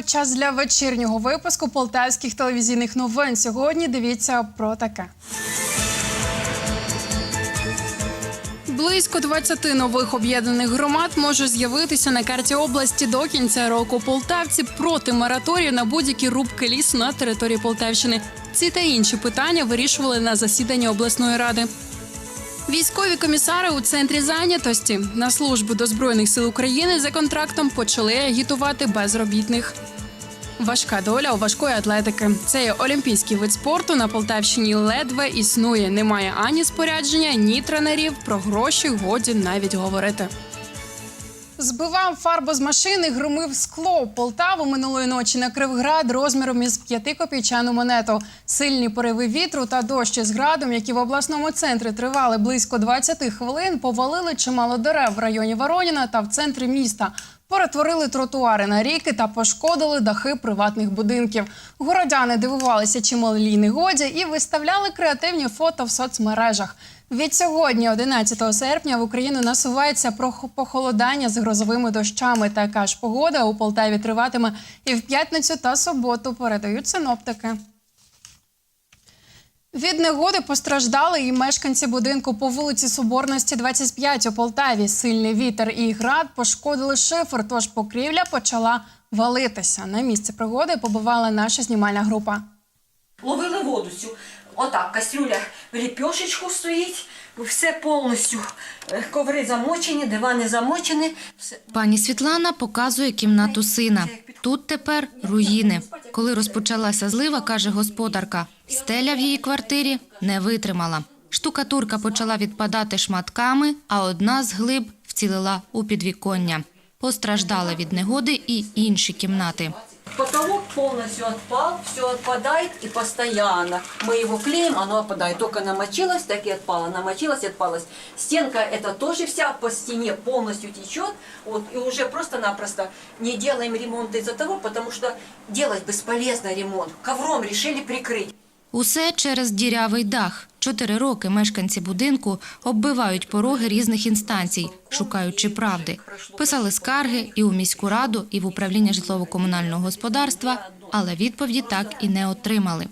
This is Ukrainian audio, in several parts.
телеканалі Час для вечірнього випуску полтавських телевізійних новин. Сьогодні дивіться про таке. Близько 20 нових об'єднаних громад може з'явитися на карті області до кінця року. Полтавці проти мораторію на будь-які рубки лісу на території Полтавщини. Ці та інші питання вирішували на засіданні обласної ради. Військові комісари у центрі зайнятості на службу до збройних сил України за контрактом почали агітувати безробітних. Важка доля у важкої атлетики. Цей олімпійський вид спорту на Полтавщині ледве існує. Немає ані спорядження, ні тренерів. Про гроші годі навіть говорити. Збивав фарбу з машини, громив скло. Полтаву минулої ночі накрив град розміром із п'ятикопійчану монету. Сильні пориви вітру та дощ із градом, які в обласному центрі тривали близько 20 хвилин, повалили чимало дерев в районі Вороніна та в центрі міста. Перетворили тротуари на ріки та пошкодили дахи приватних будинків. Городяни дивувалися чималій негоді і виставляли креативні фото в соцмережах. Від сьогодні, 11 серпня, в Україну насувається похолодання з грозовими дощами. Така ж погода у Полтаві триватиме і в п'ятницю та суботу. Передають синоптики. Від негоди постраждали і мешканці будинку по вулиці Соборності 25 у Полтаві. Сильний вітер і град пошкодили шифер, тож покрівля почала валитися. На місце пригоди побувала наша знімальна група. Ловили воду цю. Отак, кастрюля в ліпьошечку стоїть, все повністю. е, Коври замочені, дивани замочені. Пані Світлана показує кімнату сина. Тут тепер руїни. Коли розпочалася злива, каже господарка, стеля в її квартирі не витримала. Штукатурка почала відпадати шматками, а одна з глиб вцілила у підвіконня. Постраждали від негоди і інші кімнати. Потолок полностью отпал, все отпадает и постоянно. Мы его клеим, оно опадает. Только намочилось, так и отпало. Намочилось, отпалось. Стенка это тоже вся по стене полностью течет. Вот, и уже просто-напросто не делаем ремонт из-за того, потому что делать бесполезно ремонт. Ковром решили прикрыть. Усе через дірявий дах. Чотири роки мешканці будинку оббивають пороги різних інстанцій, шукаючи правди. Писали скарги і у міську раду, і в управління житлово-комунального господарства, але відповіді так і не отримали.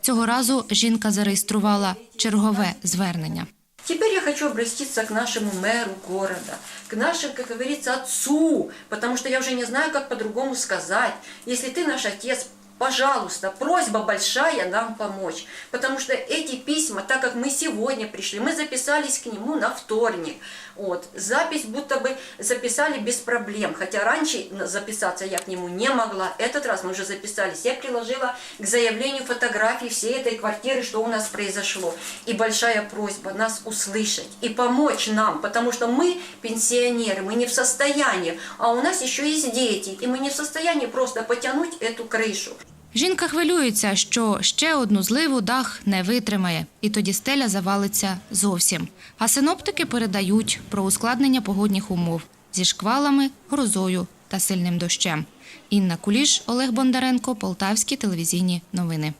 Цього разу жінка зареєструвала чергове звернення. Теперь я хочу обратиться к нашему мэру города, к нашему, как говорится, отцу, потому что я уже не знаю, как по-другому сказать. Если ты наш отец, пожалуйста, просьба большая нам помочь. Потому что эти письма, так как мы сегодня пришли, мы записались к нему на вторник. Вот. Запись будто бы записали без проблем. Хотя раньше записаться я к нему не могла. Этот раз мы уже записались. Я приложила к заявлению фотографии всей этой квартиры, что у нас произошло. И большая просьба нас услышать и помочь нам, потому что мы пенсионеры, мы не в состоянии, а у нас еще есть дети, и мы не в состоянии просто потянуть эту крышу. Жінка хвилюється, що ще одну зливу дах не витримає, і тоді стеля завалиться зовсім. А синоптики передають про ускладнення погодних умов зі шквалами, грозою та сильним дощем. Інна Куліш, Олег Бондаренко, Полтавські телевізійні новини.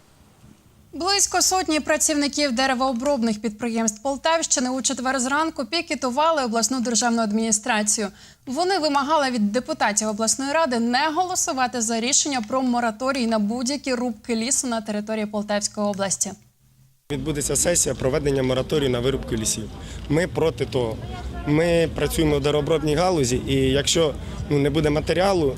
Близько сотні працівників деревообробних підприємств Полтавщини у четвер зранку пікетували обласну державну адміністрацію. Вони вимагали від депутатів обласної ради не голосувати за рішення про мораторій на будь-які рубки лісу на території Полтавської області. Відбудеться сесія проведення мораторію на вирубку лісів. Ми проти того. Ми працюємо в деревообробній галузі, і якщо ну, не буде матеріалу,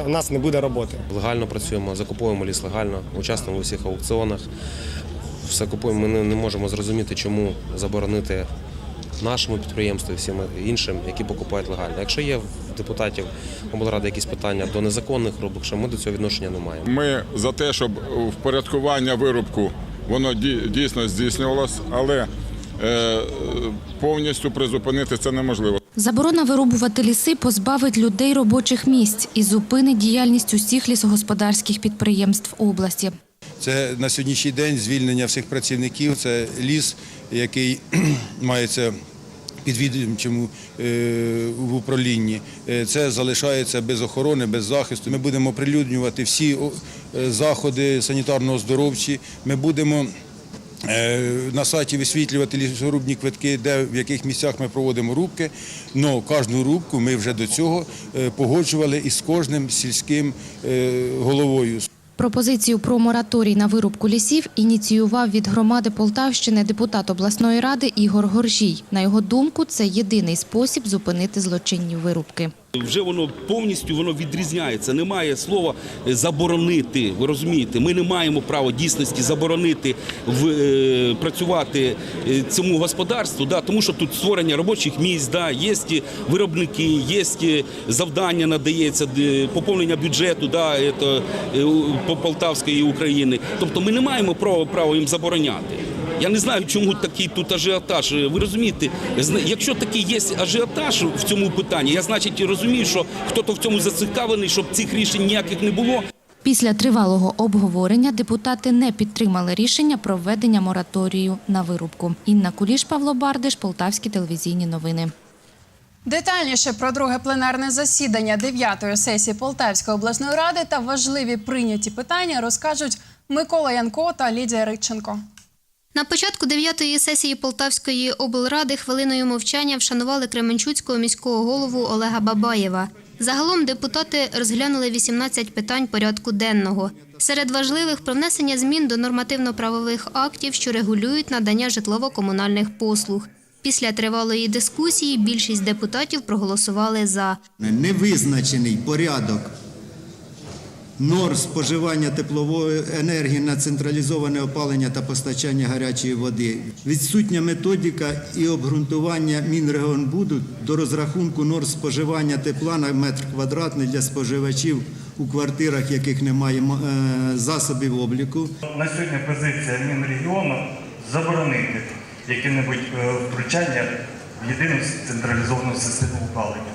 в нас не буде роботи. Легально працюємо, закуповуємо ліс легально, участвуємо у всіх аукціонах. Все купуємо. Ми не, не можемо зрозуміти, чому заборонити нашому підприємству і всім іншим, які покупають легально. Якщо є в депутатів облради якісь питання до незаконних рубок, що ми до цього відношення не маємо. Ми за те, щоб впорядкування вирубку воно дійсно здійснювалось, але е, повністю призупинити це неможливо. Заборона вирубувати ліси позбавить людей робочих місць і зупинить діяльність усіх лісогосподарських підприємств області. Це на сьогоднішній день звільнення всіх працівників. Це ліс, який мається підвідомчому е, в управлінні. Е, Це залишається без охорони, без захисту. Ми будемо оприлюднювати всі е, заходи санітарно-оздоровчі. Ми будемо на сайті висвітлювати лісорубні квитки, де в яких місцях ми проводимо рубки. Но кожну рубку ми вже до цього е, погоджували із кожним сільським е, головою. Пропозицію про мораторій на вирубку лісів ініціював від громади Полтавщини депутат обласної ради Ігор Горжій. На його думку, це єдиний спосіб зупинити злочинні вирубки. Вже воно повністю воно відрізняється. Немає слова е, заборонити. Ви розумієте, ми не маємо права дійсності заборонити в, е, працювати е, цьому господарству, да, тому що тут створення робочих місць, да, є виробники, є завдання надається, поповнення бюджету да, ето, е, по Полтавської України. Тобто ми не маємо права, права їм забороняти. Я не знаю, чому такий тут ажіотаж. Ви розумієте, якщо такий є ажіотаж в цьому питанні, я значить розумію, що хтось в цьому зацікавлений, щоб цих рішень ніяких не було. Після тривалого обговорення депутати не підтримали рішення про введення мораторію на вирубку. Інна Куліш, Павло Бардиш, Полтавські телевізійні новини. Детальніше про друге пленарне засідання 9-ї сесії Полтавської обласної ради та важливі прийняті питання розкажуть Микола Янко та Лідія Риченко. На початку дев'ятої сесії Полтавської облради хвилиною мовчання вшанували Кременчуцького міського голову Олега Бабаєва. Загалом депутати розглянули 18 питань порядку денного. Серед важливих про внесення змін до нормативно-правових актів, що регулюють надання житлово-комунальних послуг. Після тривалої дискусії більшість депутатів проголосували за. невизначений порядок норм споживання теплової енергії на централізоване опалення та постачання гарячої води, відсутня методика і обґрунтування Мінрегіонбуду до розрахунку норм споживання тепла на метр квадратний для споживачів у квартирах, яких немає е, засобів обліку. На сьогодні позиція Мінрегіону заборонити яке-небудь е, втручання в єдину централізовану систему опалення.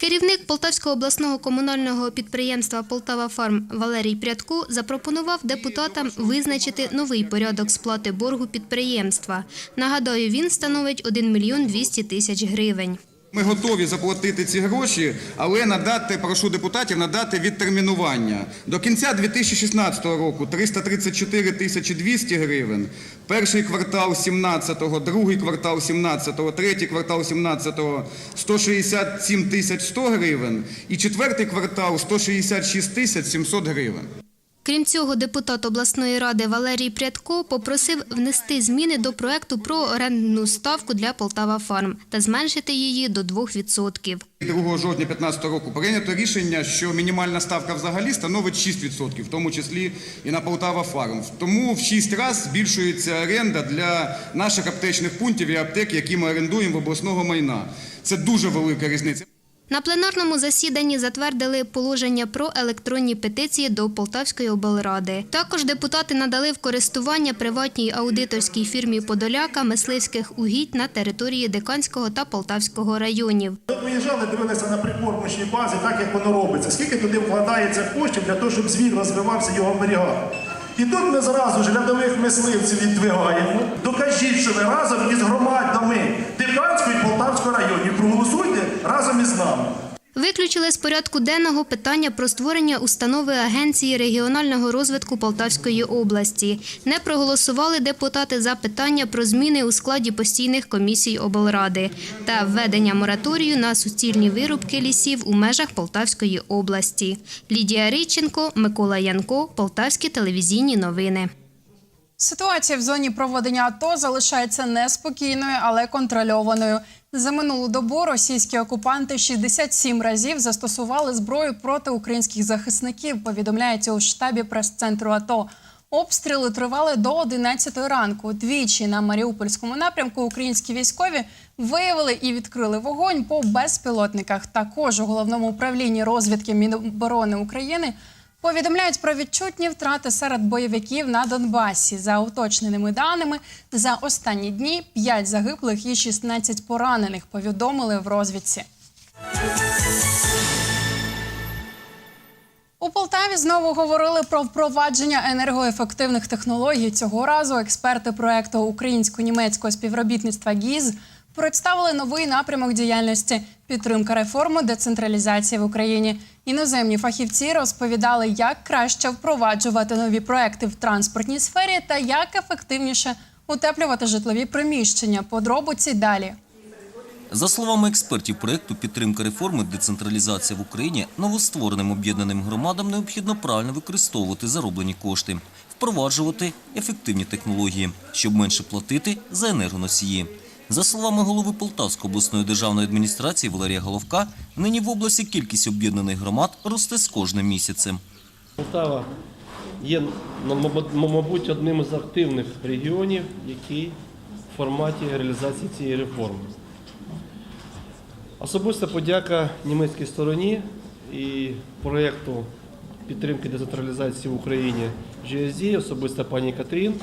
Керівник Полтавського обласного комунального підприємства Полтава Фарм Валерій Прядку запропонував депутатам визначити новий порядок сплати боргу підприємства. Нагадаю, він становить 1 мільйон 200 тисяч гривень. Ми готові заплатити ці гроші, але надати, прошу депутатів надати відтермінування. До кінця 2016 року 334 тисячі 200 гривень, перший квартал 17-го, другий квартал 17-го, третій квартал 17-го 167 тисяч 100 гривень і четвертий квартал 166 тисяч 700 гривень. Крім цього, депутат обласної ради Валерій Прядко попросив внести зміни до проекту про орендну ставку для Полтава Фарм та зменшити її до 2%. 2 жовтня 2015 року прийнято рішення, що мінімальна ставка взагалі становить 6%, в тому числі і на Полтава Фарм. Тому в 6 разів збільшується оренда для наших аптечних пунктів і аптек, які ми орендуємо в обласного майна. Це дуже велика різниця. На пленарному засіданні затвердили положення про електронні петиції до Полтавської облради. Також депутати надали в користування приватній аудиторській фірмі Подоляка мисливських угідь на території Диканського та Полтавського районів. Ми виїжджали, дивилися на прикормочній базі, так як воно робиться. Скільки туди вкладається коштів для того, щоб звір розвивався його в берегах. І тут ми зразу ж рядових мисливців віддвигаємо. Докажіть, що ви разом із громадами Диканського і Полтавського районів разом із нами. Виключили з порядку денного питання про створення установи Агенції регіонального розвитку Полтавської області. Не проголосували депутати за питання про зміни у складі постійних комісій облради та введення мораторію на суцільні вирубки лісів у межах Полтавської області. Лідія Риченко, Микола Янко, Полтавські телевізійні новини. Ситуація в зоні проведення АТО залишається неспокійною, але контрольованою. За минулу добу російські окупанти 67 разів застосували зброю проти українських захисників. Повідомляється у штабі прес-центру АТО. Обстріли тривали до 11 ранку. Двічі на Маріупольському напрямку українські військові виявили і відкрили вогонь по безпілотниках. Також у головному управлінні розвідки Міноборони України Повідомляють про відчутні втрати серед бойовиків на Донбасі. За уточненими даними, за останні дні 5 загиблих і 16 поранених повідомили в розвідці. У Полтаві знову говорили про впровадження енергоефективних технологій. Цього разу експерти проекту українсько-німецького співробітництва ГІЗ представили новий напрямок діяльності підтримка реформи децентралізації в Україні. Іноземні фахівці розповідали, як краще впроваджувати нові проекти в транспортній сфері та як ефективніше утеплювати житлові приміщення. Подробиці далі. За словами експертів проєкту підтримка реформи децентралізація в Україні новоствореним об'єднаним громадам необхідно правильно використовувати зароблені кошти, впроваджувати ефективні технології, щоб менше платити за енергоносії. За словами голови Полтавської обласної державної адміністрації Валерія Головка, нині в області кількість об'єднаних громад росте з кожним місяцем. Полтава є, ну, мабуть- одним із активних регіонів, які в форматі реалізації цієї реформи. Особиста подяка німецькій стороні і проєкту підтримки децентралізації в Україні GSD, особисто пані Катрін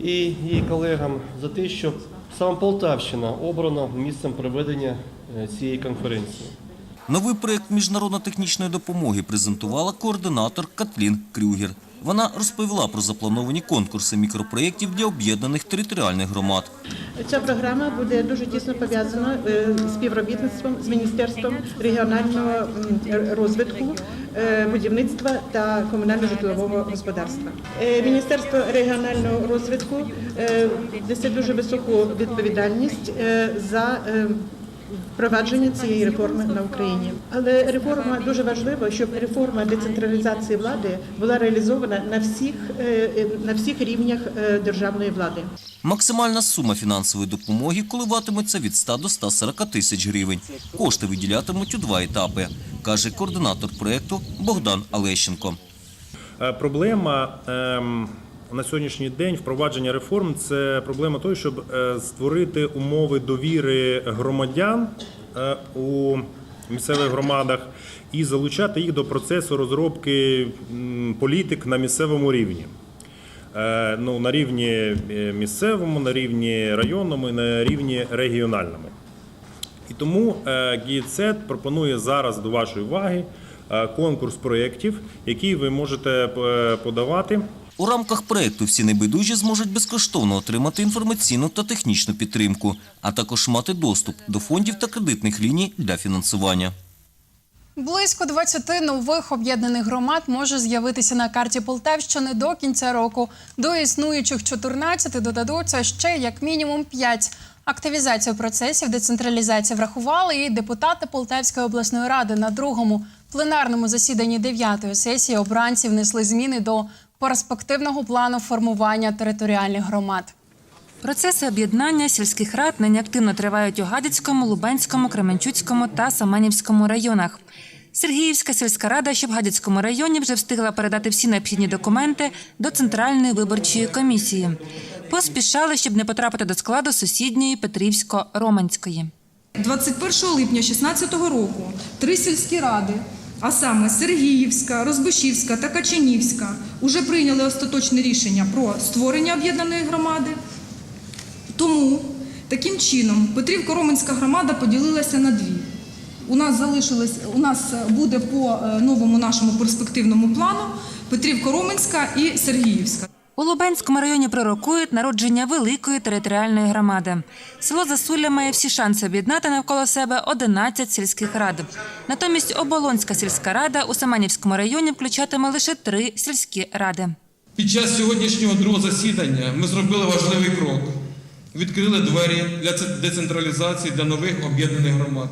і її колегам за те, що саме Полтавщина обрана місцем проведення е, цієї конференції. Новий проект міжнародно-технічної допомоги презентувала координатор Катлін Крюгер. Вона розповіла про заплановані конкурси мікропроєктів для об'єднаних територіальних громад. Ця програма буде дуже тісно пов'язана е, з співробітництвом з Міністерством регіонального розвитку, е, будівництва та комунально-житлового господарства. Е, Міністерство регіонального розвитку несе дуже високу відповідальність за впровадження цієї реформи на Україні. Але реформа дуже важлива, щоб реформа децентралізації влади була реалізована на всіх е, е, на всіх рівнях е, державної влади. Максимальна сума фінансової допомоги коливатиметься від 100 до 140 тисяч гривень. Кошти виділятимуть у два етапи, каже координатор проєкту Богдан Алещенко. Е, Проблема ем, на сьогоднішній день впровадження реформ це проблема того, щоб е, створити умови довіри громадян е, у місцевих громадах і залучати їх до процесу розробки політик на місцевому рівні. Е, Ну, на рівні місцевому, на рівні районному і на рівні регіональному. І тому ГІЦЕТ пропонує зараз до вашої уваги конкурс проєктів, які ви можете подавати. У рамках проєкту всі небайдужі зможуть безкоштовно отримати інформаційну та технічну підтримку, а також мати доступ до фондів та кредитних ліній для фінансування. Близько 20 нових об'єднаних громад може з'явитися на карті Полтавщини до кінця року. До існуючих 14 додадуться ще як мінімум 5. Активізацію процесів децентралізації врахували і депутати Полтавської обласної ради на другому пленарному засіданні 9-ї сесії обранці внесли зміни до перспективного плану формування територіальних громад. Процеси об'єднання сільських рад нині активно тривають у Гадяцькому, Лубенському, Кременчуцькому та Саманівському районах. Сергіївська сільська рада, що в Гадяцькому районі вже встигла передати всі необхідні документи до Центральної виборчої комісії. Поспішали, щоб не потрапити до складу сусідньої Петрівсько-Романської. 21 липня 2016 року три сільські ради, а саме Сергіївська, Розбишівська та Качанівська, уже прийняли остаточне рішення про створення об'єднаної громади. Тому таким чином Петрівко-Роменська громада поділилася на дві. У нас залишилось, у нас буде по е, новому нашому перспективному плану Петрівко-Роменська і Сергіївська. У Лубенському районі пророкують народження великої територіальної громади. Село Засулля має всі шанси об'єднати навколо себе 11 сільських рад. Натомість Оболонська сільська рада у Саманівському районі включатиме лише три сільські ради. Під час сьогоднішнього другого засідання ми зробили важливий крок. Відкрили двері для децентралізації для нових об'єднаних громад,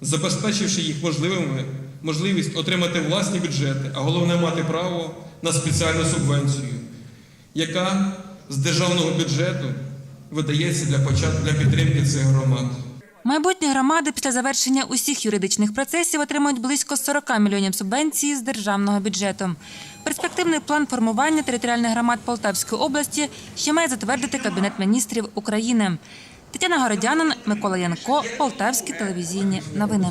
забезпечивши їх можливими, можливість отримати власні бюджети, а головне мати право на спеціальну субвенцію, яка з державного бюджету видається для початку для підтримки цих громад. Майбутні громади після завершення усіх юридичних процесів отримають близько 40 мільйонів субвенції з державного бюджету. Перспективний план формування територіальних громад Полтавської області ще має затвердити Кабінет міністрів України. Тетяна Городянин, Микола Янко, Полтавські телевізійні новини.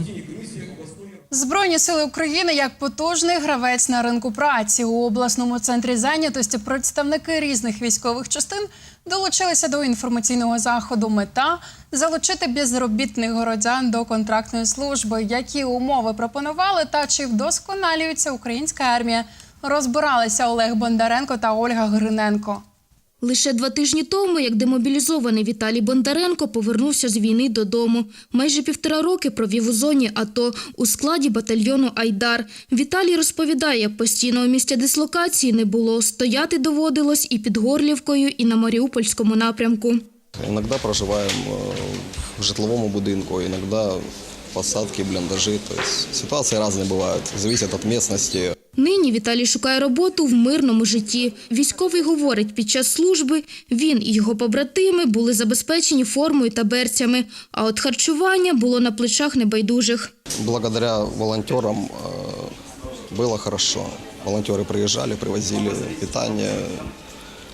Збройні сили України як потужний гравець на ринку праці у обласному центрі зайнятості. Представники різних військових частин долучилися до інформаційного заходу. Мета залучити безробітних городян до контрактної служби. Які умови пропонували та чи вдосконалюється українська армія? Розбиралися Олег Бондаренко та Ольга Гриненко. Лише два тижні тому, як демобілізований Віталій Бондаренко повернувся з війни додому. Майже півтора роки провів у зоні АТО у складі батальйону Айдар. Віталій розповідає, постійного місця дислокації не було. Стояти доводилось і під Горлівкою, і на Маріупольському напрямку. Иногда проживаем э, в житловом будинку, иногда посадки, блиндажи. То есть ситуации разные бывают, зависит от местности. Нині Віталій шукає роботу в мирному житті. Військовий говорить, під час служби він і його побратими були забезпечені формою та берцями, а от харчування було на плечах небайдужих. Благодаря волонтерам э, было хорошо. Волонтеры приезжали, привозили питание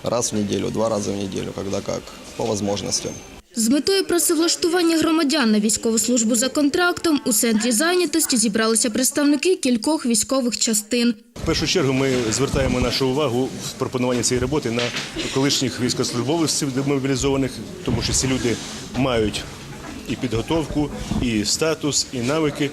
раз в неделю, два раза в неделю, когда как, по возможности. З метою працевлаштування громадян на військову службу за контрактом у центрі зайнятості зібралися представники кількох військових частин. В першу чергу ми звертаємо нашу увагу в пропонуванні цієї роботи на колишніх військовослужбовців демобілізованих, тому що ці люди мають і підготовку, і статус, і навики.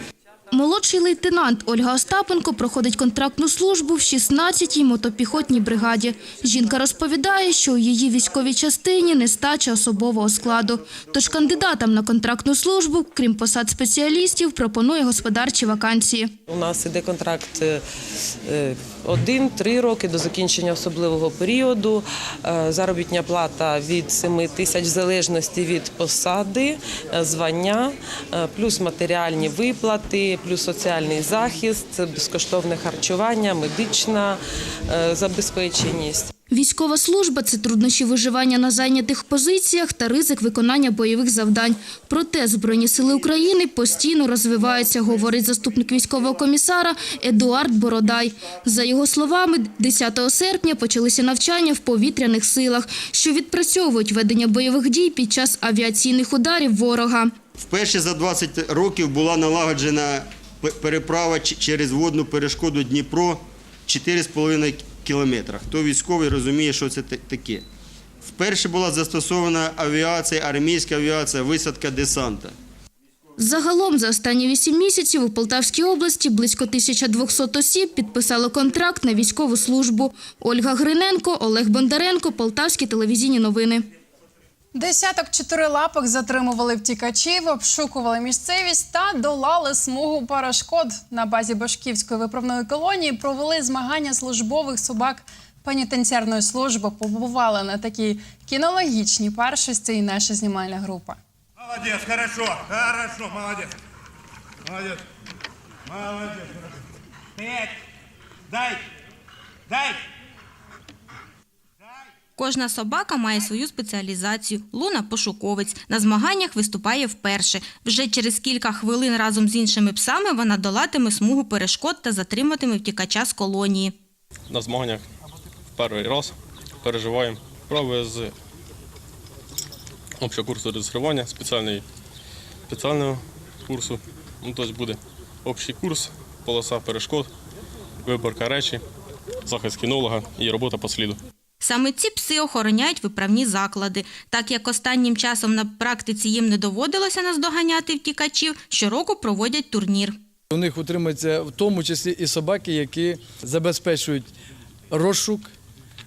Молодший лейтенант Ольга Остапенко проходить контрактну службу в 16-й мотопіхотній бригаді. Жінка розповідає, що у її військовій частині нестача особового складу. Тож кандидатам на контрактну службу, крім посад спеціалістів, пропонує господарчі вакансії. У нас іде контракт е, е, один-три роки до закінчення особливого періоду. Е, Заробітня плата від 7 тисяч в залежності від посади, звання, плюс матеріальні виплати, плюс соціальний захист, безкоштовне харчування, медична е, забезпеченість. Військова служба це труднощі виживання на зайнятих позиціях та ризик виконання бойових завдань. Проте Збройні сили України постійно розвиваються, говорить заступник військового комісара Едуард Бородай. За його словами, 10 серпня почалися навчання в повітряних силах, що відпрацьовують ведення бойових дій під час авіаційних ударів ворога. Вперше за 20 років була налагоджена переправа через водну перешкоду Дніпро 4,5 кілометра. Хто військовий розуміє, що це таке. Вперше була застосована авіація, армійська авіація, висадка десанта. Загалом за останні вісім місяців у Полтавській області близько 1200 осіб підписали контракт на військову службу. Ольга Гриненко, Олег Бондаренко, Полтавські телевізійні новини. Десяток чотирилапок затримували втікачів, обшукували місцевість та долали смугу перешкод. На базі Башківської виправної колонії провели змагання службових собак пенітенціарної служби. Побували на такій кінологічній першості і наша знімальна група. Молодец, хорошо, хорошо, молодец. Молодец. Молодец, хорошо. Пять. Дай. Дай. Кожна собака має свою спеціалізацію. Луна пошуковець. На змаганнях виступає вперше. Вже через кілька хвилин разом з іншими псами вона долатиме смугу перешкод та затриматиме втікача з колонії. на змаганнях перший раз переживаємо вправи з общого курсу реєстрування, спеціального курсу. Ну, тобто буде общий курс, полоса перешкод, виборка речі, захист кінолога і робота по сліду. Саме ці пси охороняють виправні заклади. Так як останнім часом на практиці їм не доводилося наздоганяти втікачів, щороку проводять турнір. У них утримуються в тому числі і собаки, які забезпечують розшук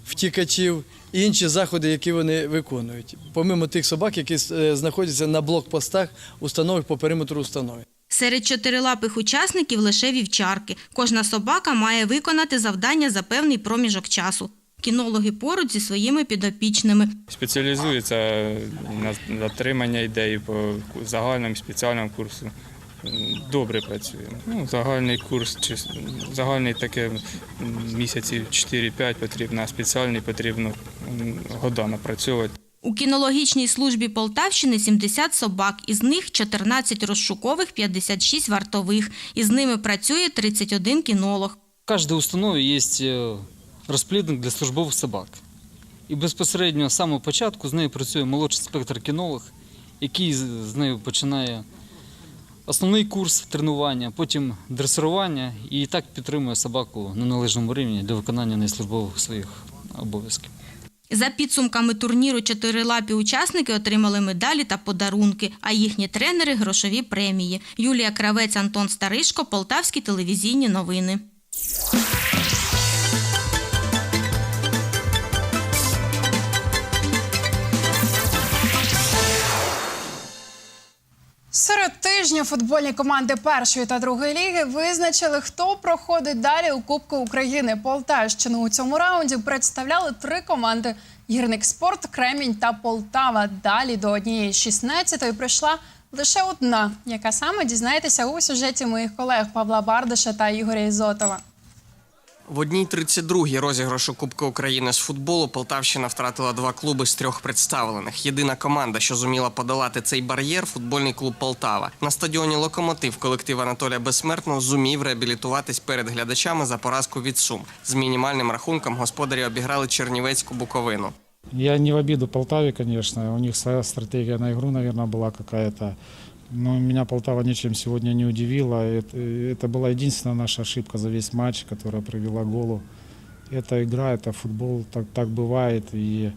втікачів і інші заходи, які вони виконують. Помимо тих собак, які е, знаходяться на блокпостах установок по периметру установи. Серед чотирилапих учасників лише вівчарки. Кожна собака має виконати завдання за певний проміжок часу. Кінологи поруч зі своїми підопічними. Спеціалізується на затримання ідеї по загальному і спеціальному курсу. Добре працює. Ну, загальний курс, чи загальний таке місяців 4-5 потрібно, а спеціальний потрібно года напрацьовувати. У кінологічній службі Полтавщини 70 собак, із них 14 розшукових, 56 вартових. Із ними працює 31 кінолог. В каждой установе есть е, розплідник для службових собак. І безпосередньо з самого початку з нею працює молодший спектр кінолог, який з нею починає основний курс тренування, потім дресирування і так підтримує собаку на належному рівні для виконання неї службових своїх обов'язків. За підсумками турніру чотирилапі учасники отримали медалі та подарунки, а їхні тренери грошові премії. Юлія Кравець, Антон Старишко, Полтавські телевізійні новини. Серед тижня футбольні команди першої та другої ліги визначили, хто проходить далі у Кубку України. Полтавщину у цьому раунді представляли три команди: Гірник Спорт, Кремінь та Полтава. Далі до однієї 16-ї прийшла лише одна, яка саме дізнаєтеся у сюжеті моїх колег Павла Бардиша та Ігоря Ізотова. В одній 32-й розіграшу Кубка України з футболу Полтавщина втратила два клуби з трьох представлених. Єдина команда, що зуміла подолати цей бар'єр, футбольний клуб Полтава. На стадіоні Локомотив колектив Анатолія Безсмертного зумів реабілітуватись перед глядачами за поразку від Сум. З мінімальним рахунком господарі обіграли Чернівецьку Буковину. Я не в обиду Полтаве, конечно. У них своя стратегия на игру, наверное, была какая-то. Но меня Полтава ничем сегодня не удивила. Это, это была единственная наша ошибка за весь матч, которая привела к голу. Это игра, это футбол, так, так бывает. И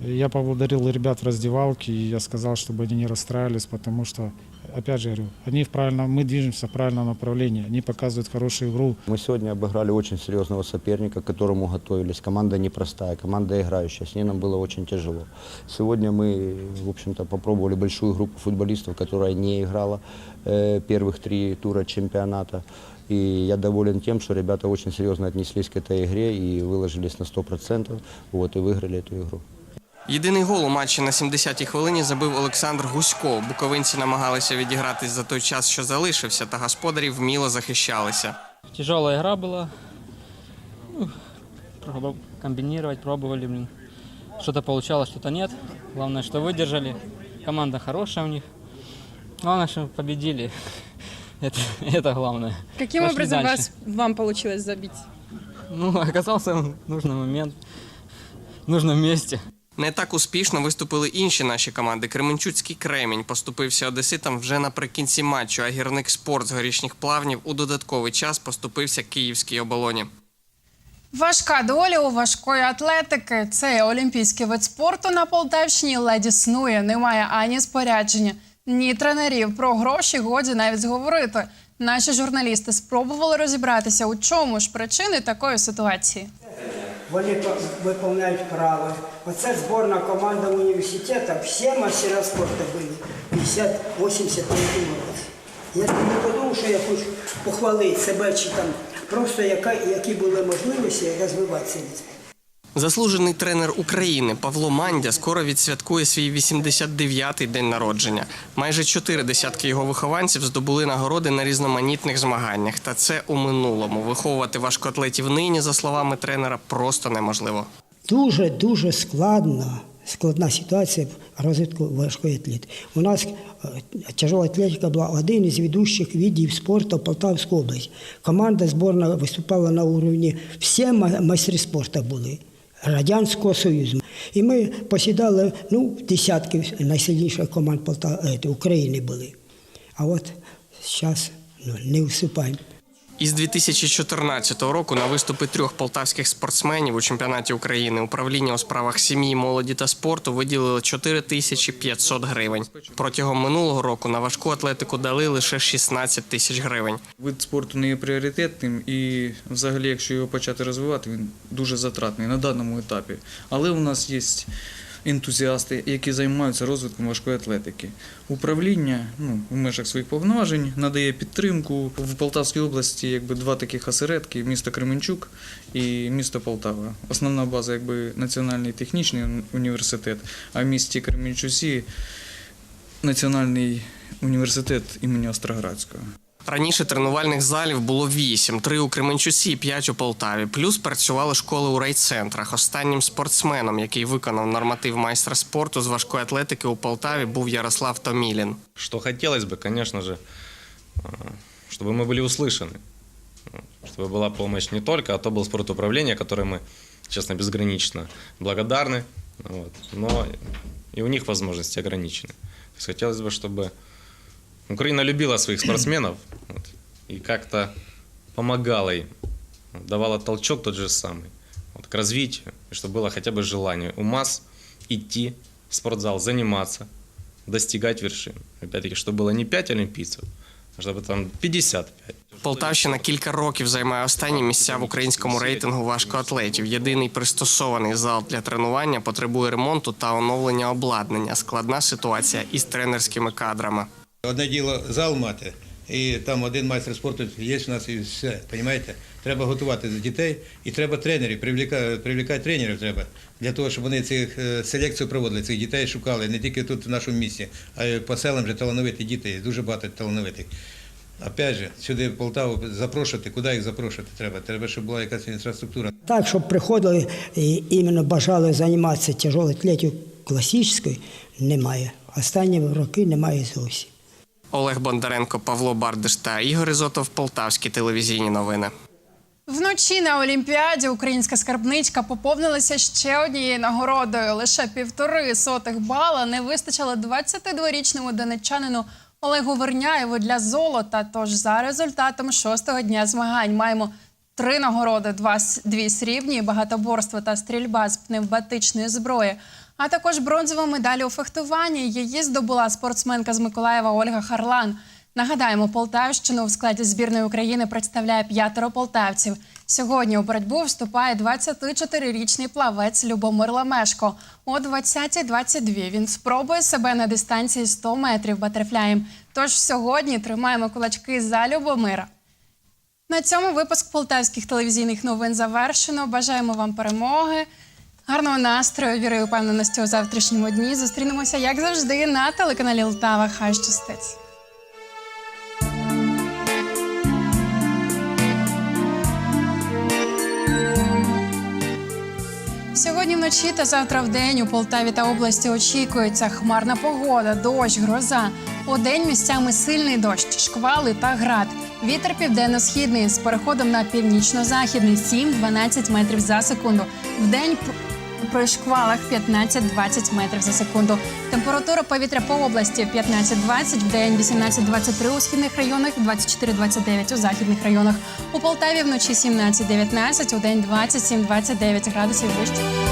я поблагодарил ребят в раздевалке, и я сказал, чтобы они не расстраивались, потому что, опять же говорю, они в правильном, мы движемся в правильном направлении, они показывают хорошую игру. Мы сегодня обыграли очень серьезного соперника, к которому готовились. Команда непростая, команда играющая. С ней нам было очень тяжело. Сегодня мы, в общем-то, попробовали большую группу футболистов, которая не играла э, первых три тура чемпионата. И я доволен тем, что ребята очень серьезно отнеслись к этой игре и выложились на 100%, вот, и выиграли эту игру. Єдиний гол у матчі на 70-й хвилині забив Олександр Гусько. Буковинці намагалися відігратись за той час, що залишився, та господарі вміло захищалися. Тяжелая игра была. Ну, пробовал комбинировать, пробовали, блин. Что-то получалось, что-то нет. Главное, что выдержали. Команда хорошая у них. Главное, что победили. Это, это главное. Каким Пошли образом дальше. вас, вам получилось забить? Ну, оказался в нужный момент, в нужном месте. Не так успішно виступили інші наші команди. Кременчуцький Кремінь поступився одеситам вже наприкінці матчу, а гірник спорт з горішніх плавнів у додатковий час поступився київській оболоні. Важка доля у важкої атлетики. Цей олімпійський вид спорту на Полтавщині ледь існує. Немає ані спорядження, ні тренерів. Про гроші годі навіть зговорити. Наші журналісти спробували розібратися, у чому ж причини такої ситуації. Вони виконують право. Оце зборна команда університету, всі мастера спорту були 50-80 років. Я не подумав, що я хочу похвалити себе чи там просто які були можливості розвивати цей вид спорту. Заслужений тренер України Павло Мандя скоро відсвяткує свій 89-й день народження. Майже чотири десятки його вихованців здобули нагороди на різноманітних змаганнях. Та це у минулому. Виховувати важкоатлетів нині, за словами тренера, просто неможливо. Дуже дуже складна, складна ситуація в розвитку важкої атлетики. У нас е, тяжела атлетика була один із ведущих видів спорту Полтавської області. Команда зборна виступала на уровні, всі ма- майстри спорту були. Радянського Союзу. І ми посідали ну, десятки найсильніших команд Полта... е, України були. А от зараз ну, не виступаємо. Із 2014 року на виступи трьох полтавських спортсменів у чемпіонаті України управління у справах сім'ї, молоді та спорту виділило 4500 гривень. Протягом минулого року на важку атлетику дали лише 16 тисяч гривень. Вид спорту не є пріоритетним і, взагалі, якщо його почати розвивати, він дуже затратний на даному етапі. Але у нас є ентузіасти, які займаються розвитком важкої атлетики. Управління ну, в межах своїх повноважень надає підтримку в Полтавській області, якби два таких осередки: місто Кременчук і місто Полтава. Основна база, якби Національний технічний університет, а в місті Кременчуці Національний університет імені Остроградського. Раніше тренувальних залів було вісім: три у Кременчуці, і п'ять у Полтаві. Плюс працювали школи у райцентрах. Останнім спортсменом, який виконав норматив майстра спорту з важкої атлетики у Полтаві, був Ярослав Томілін. Что хотелось бы, конечно же, э, чтобы мы были услышаны, э, чтобы была помощь не только от обл. спортуправления, которой мы, честно, безгранично благодарны, вот, но и у них возможности ограничены. То есть хотелось бы, чтобы Украина любила своих спортсменов вот, и как-то помогала им, давала толчок тот же самый вот, к развитию, и чтобы было хотя бы желание у масс идти в спортзал, заниматься, достигать вершин. Опять-таки, чтобы было не 5 олимпийцев, а чтобы там 55. Полтавщина кілька років займає останні місця в українському рейтингу важкоатлетів. Єдиний пристосований зал для тренування потребує ремонту та оновлення обладнання. Складна ситуація із тренерськими кадрами. Одне діло зал мати, і там один майстер спорту є в нас і все. Розумієте? Треба готувати дітей і треба тренерів, привлікати, привлікати тренерів треба для того, щоб вони цих е, селекцію проводили, цих дітей шукали не тільки тут в нашому місті, а й по селам вже талановиті діти, дуже багато талановитих. Опять же, сюди в Полтаву запрошувати, куди їх запрошувати треба? Треба, щоб була якась інфраструктура. Так, щоб приходили і іменно бажали займатися тяжелою атлетикою класичною, немає. Останні роки немає зовсім. Олег Бондаренко, Павло Бардиш та Ігор Ізотов, Полтавські телевізійні новини. Вночі на Олімпіаді українська скарбничка поповнилася ще однією нагородою. Лише півтори сотих бала не вистачило 22-річному донеччанину Олегу Верняєву для золота. Тож за результатом шостого дня змагань маємо три нагороди: два дві срібні, багатоборство та стрільба з пневматичної зброї. А також бронзову медаль у фехтуванні. Її здобула спортсменка з Миколаєва Ольга Харлан. Нагадаємо, Полтавщину в складі збірної України представляє п'ятеро полтавців. Сьогодні у боротьбу вступає 24-річний плавець Любомир Ламешко. О 20.22 він спробує себе на дистанції 100 метрів батерфляєм. Тож сьогодні тримаємо кулачки за Любомира. На цьому випуск полтавських телевізійних новин завершено. Бажаємо вам перемоги, гарного настрою, віри і упевненості у завтрашньому дні. Зустрінемося, як завжди, на телеканалі Лтава. Хай щастить! Сьогодні вночі та завтра в день у Полтаві та області очікується хмарна погода, дощ, гроза. У день місцями сильний дощ, шквали та град. Вітер південно-східний з переходом на північно-західний 7-12 метрів за секунду. В день при шквалах 15-20 метрів за секунду. Температура повітря по області 15-20, в день 18-23 у східних районах, 24-29 у західних районах. У Полтаві вночі 17-19, у день 27-29 градусів вище.